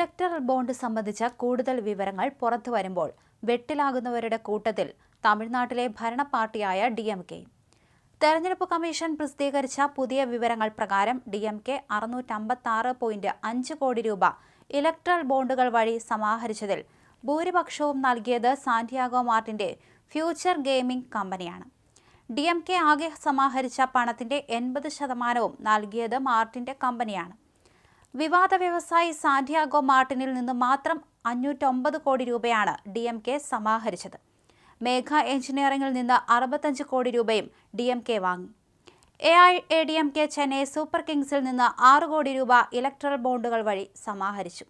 Electoral bond സംബന്ധിച്ച കൂടുതൽ വിവരങ്ങൾ പുറത്തു വരുമ്പോൾ വെട്ടിലാകുന്നവരുടെ കൂട്ടത്തിൽ തമിഴ്നാട്ടിലെ ഭരണ പാർട്ടിയായ ഡി എം കെ. തെരഞ്ഞെടുപ്പ് കമ്മീഷൻ പ്രസിദ്ധീകരിച്ച പുതിയ വിവരങ്ങൾ പ്രകാരം ഡി എം കെ അറുന്നൂറ്റമ്പത്താറ് പോയിന്റ് അഞ്ച് കോടി രൂപ ഇലക്ട്രൽ ബോണ്ടുകൾ വഴി സമാഹരിച്ചതിൽ ഭൂരിപക്ഷവും നൽകിയത് സാന്റിയാഗോ മാർട്ടിന്റെ ഫ്യൂച്ചർ ഗെയിമിംഗ് കമ്പനിയാണ്. ഡി എം കെ ആകെ സമാഹരിച്ച പണത്തിന്റെ എൺപത് ശതമാനവും നൽകിയത് മാർട്ടിന്റെ കമ്പനിയാണ്. വിവാദ വ്യവസായി സാന്റിയാഗോ മാർട്ടിനിൽ നിന്ന് മാത്രം അഞ്ഞൂറ്റൊമ്പത് കോടി രൂപയാണ് ഡി എം കെ സമാഹരിച്ചത്. മേഘ എഞ്ചിനീയറിംഗിൽ നിന്ന് അറുപത്തഞ്ച് കോടി രൂപയും ഡി എം കെ വാങ്ങി. A I A D M K Chennai super കിങ്സിൽ നിന്ന് ആറ് കോടി രൂപ ഇലക്ട്രൽ ബോണ്ടുകൾ വഴി സമാഹരിച്ചു.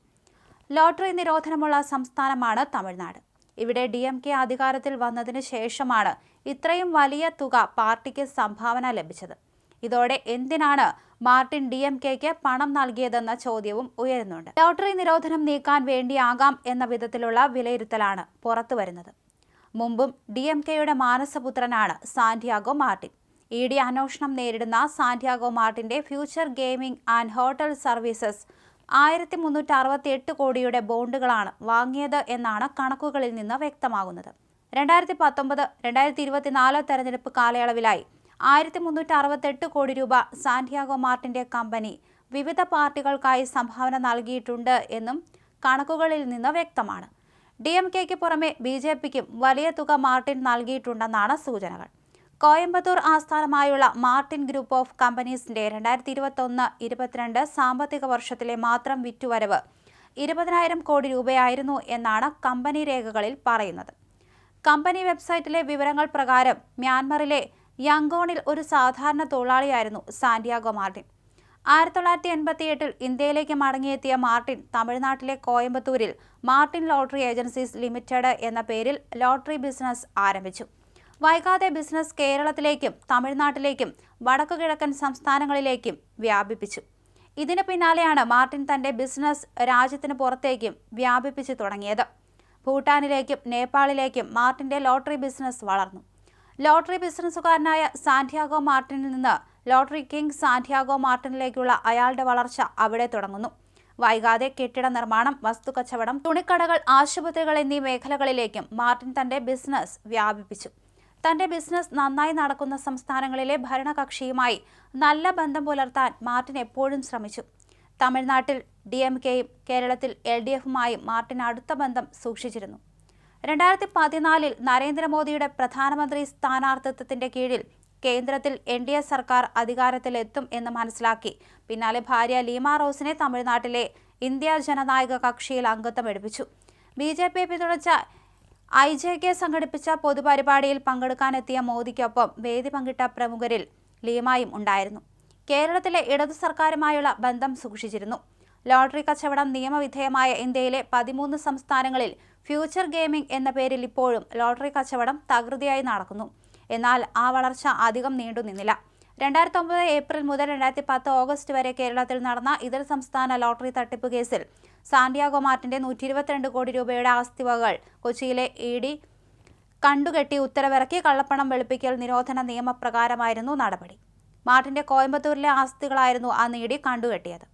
ലോട്ടറി നിരോധനമുള്ള സംസ്ഥാനമാണ് തമിഴ്നാട്. ഇവിടെ ഡി എം കെ അധികാരത്തിൽ വന്നതിന് ശേഷമാണ് ഇത്രയും വലിയ തുക പാർട്ടിക്ക് സംഭാവന ലഭിച്ചത്. ഇതോടെ എന്തിനാണ് മാർട്ടിൻ ഡി എം കെക്ക് പണം നൽകിയതെന്ന ചോദ്യവും ഉയരുന്നുണ്ട്. ലോട്ടറി നിരോധനം നീക്കാൻ വേണ്ടിയാകാം എന്ന വിധത്തിലുള്ള വിലയിരുത്തലാണ് പുറത്തുവരുന്നത് മുമ്പും ഡി എം കെയുടെ മാനസപുത്രനാണ് സാന്റിയാഗോ മാർട്ടിൻ. ഇ ഡി അന്വേഷണം നേരിടുന്ന Santiago മാർട്ടിന്റെ Future Gaming and hotel services ആയിരത്തി മുന്നൂറ്റി അറുപത്തി എട്ട് കോടിയുടെ ബോണ്ടുകളാണ് വാങ്ങിയത് എന്നാണ് കണക്കുകളിൽ നിന്ന് വ്യക്തമാകുന്നത്. രണ്ടായിരത്തി പത്തൊമ്പത് രണ്ടായിരത്തി ഇരുപത്തിനാല് തെരഞ്ഞെടുപ്പ് കാലയളവിലായി ആയിരത്തി മുന്നൂറ്റി അറുപത്തെട്ട് കോടി രൂപ സാന്റിയാഗോ മാർട്ടിന്റെ കമ്പനി വിവിധ പാർട്ടികൾക്കായി സംഭാവന നൽകിയിട്ടുണ്ട് എന്നും കണക്കുകളിൽ നിന്ന് വ്യക്തമാണ്. ഡി എം കെക്ക് പുറമെ ബി ജെ പിക്കും വലിയ തുക മാർട്ടിൻ നൽകിയിട്ടുണ്ടെന്നാണ് സൂചനകൾ. കോയമ്പത്തൂർ ആസ്ഥാനമായുള്ള മാർട്ടിൻ ഗ്രൂപ്പ് ഓഫ് കമ്പനീസിന്റെ രണ്ടായിരത്തി ഇരുപത്തൊന്ന് ഇരുപത്തിരണ്ട് സാമ്പത്തിക വർഷത്തിലെ മാത്രം വിറ്റുവരവ് ഇരുപതിനായിരം കോടി രൂപയായിരുന്നു എന്നാണ് കമ്പനി രേഖകളിൽ പറയുന്നത്. കമ്പനി വെബ്സൈറ്റിലെ വിവരങ്ങൾ പ്രകാരം മ്യാൻമറിലെ യങ്കോണിൽ ഒരു സാധാരണ തൊഴിലാളിയായിരുന്നു സാന്റിയാഗോ മാർട്ടിൻ. ആയിരത്തി തൊള്ളായിരത്തി എൺപത്തി എട്ടിൽ ഇന്ത്യയിലേക്ക് മടങ്ങിയെത്തിയ മാർട്ടിൻ തമിഴ്നാട്ടിലെ കോയമ്പത്തൂരിൽ മാർട്ടിൻ ലോട്ടറി ഏജൻസീസ് ലിമിറ്റഡ് എന്ന പേരിൽ ലോട്ടറി ബിസിനസ് ആരംഭിച്ചു. വൈകാതെ ബിസിനസ് കേരളത്തിലേക്കും തമിഴ്നാട്ടിലേക്കും വടക്കുകിഴക്കൻ സംസ്ഥാനങ്ങളിലേക്കും വ്യാപിപ്പിച്ചു. ഇതിന് പിന്നാലെയാണ് മാർട്ടിൻ തന്റെ ബിസിനസ് രാജ്യത്തിന് പുറത്തേക്കും വ്യാപിപ്പിച്ചു തുടങ്ങിയത്. ഭൂട്ടാനിലേക്കും നേപ്പാളിലേക്കും മാർട്ടിന്റെ ലോട്ടറി ബിസിനസ് വളർന്നു. ലോട്ടറി ബിസിനസ്സുകാരനായ സാന്റിയാഗോ മാർട്ടിനിൽ നിന്ന് ലോട്ടറി കിങ് സാന്റിയാഗോ മാർട്ടിനിലേക്കുള്ള അയാളുടെ വളർച്ച അവിടെ തുടങ്ങുന്നു. വൈകാതെ കെട്ടിട നിർമ്മാണം വസ്തുക്കച്ചവടം തുണിക്കടകൾ ആശുപത്രികൾ എന്നീ മേഖലകളിലേക്കും മാർട്ടിൻ തന്റെ ബിസിനസ് വ്യാപിപ്പിച്ചു. തന്റെ ബിസിനസ് നന്നായി നടക്കുന്ന സംസ്ഥാനങ്ങളിലെ ഭരണകക്ഷിയുമായി നല്ല ബന്ധം പുലർത്താൻ മാർട്ടിൻ എപ്പോഴും ശ്രമിച്ചു. തമിഴ്നാട്ടിൽ ഡി എം കെയും കേരളത്തിൽ എൽ ഡി എഫുമായും മാർട്ടിൻ അടുത്ത ബന്ധം സൂക്ഷിച്ചിരുന്നു. രണ്ടായിരത്തി പതിനാലിൽ നരേന്ദ്രമോദിയുടെ പ്രധാനമന്ത്രി സ്ഥാനാർത്ഥിത്വത്തിന്റെ കീഴിൽ കേന്ദ്രത്തിൽ എൻ ഡി എ സർക്കാർ അധികാരത്തിലെത്തും എന്ന് മനസ്സിലാക്കി. പിന്നാലെ ഭാര്യ ലീമ റോസിനെ തമിഴ്നാട്ടിലെ ഇന്ത്യ ജനനായക കക്ഷിയിൽ അംഗത്വം എടുപ്പിച്ചു. ബി ജെ പി പിന്തുണച്ച ഐ ജെ കെ സംഘടിപ്പിച്ച പൊതുപരിപാടിയിൽ പങ്കെടുക്കാനെത്തിയ മോദിക്കൊപ്പം വേദി പങ്കിട്ട പ്രമുഖരിൽ ലീമായും ഉണ്ടായിരുന്നു. കേരളത്തിലെ ഇടതു സർക്കാരുമായുള്ള ബന്ധം സൂക്ഷിച്ചിരുന്നു. ലോട്ടറി കച്ചവടം നിയമവിധേയമായ ഇന്ത്യയിലെ പതിമൂന്ന് സംസ്ഥാനങ്ങളിൽ ഫ്യൂച്ചർ ഗെയിമിംഗ് എന്ന പേരിൽ ഇപ്പോഴും ലോട്ടറി കച്ചവടം തകൃതിയായി നടക്കുന്നു. എന്നാൽ ആ വളർച്ച അധികം നീണ്ടുനിന്നില്ല രണ്ടായിരത്തി ഒമ്പത് ഏപ്രിൽ മുതൽ രണ്ടായിരത്തി പത്ത് ഓഗസ്റ്റ് വരെ കേരളത്തിൽ നടന്ന ഇതര സംസ്ഥാന ലോട്ടറി തട്ടിപ്പ് കേസിൽ സാന്റിയാഗോ മാർട്ടിന്റെ നൂറ്റി ഇരുപത്തിരണ്ട് കോടി രൂപയുടെ ആസ്തിവകകൾ കൊച്ചിയിലെ ഇ ഡി കണ്ടുകെട്ടി ഉത്തരവിറക്കി കള്ളപ്പണം വെളുപ്പിക്കൽ നിരോധന നിയമപ്രകാരമായിരുന്നു നടപടി. മാർട്ടിന്റെ കോയമ്പത്തൂരിലെ ആസ്തികളായിരുന്നു ആ നീടി കണ്ടുകെട്ടിയത്.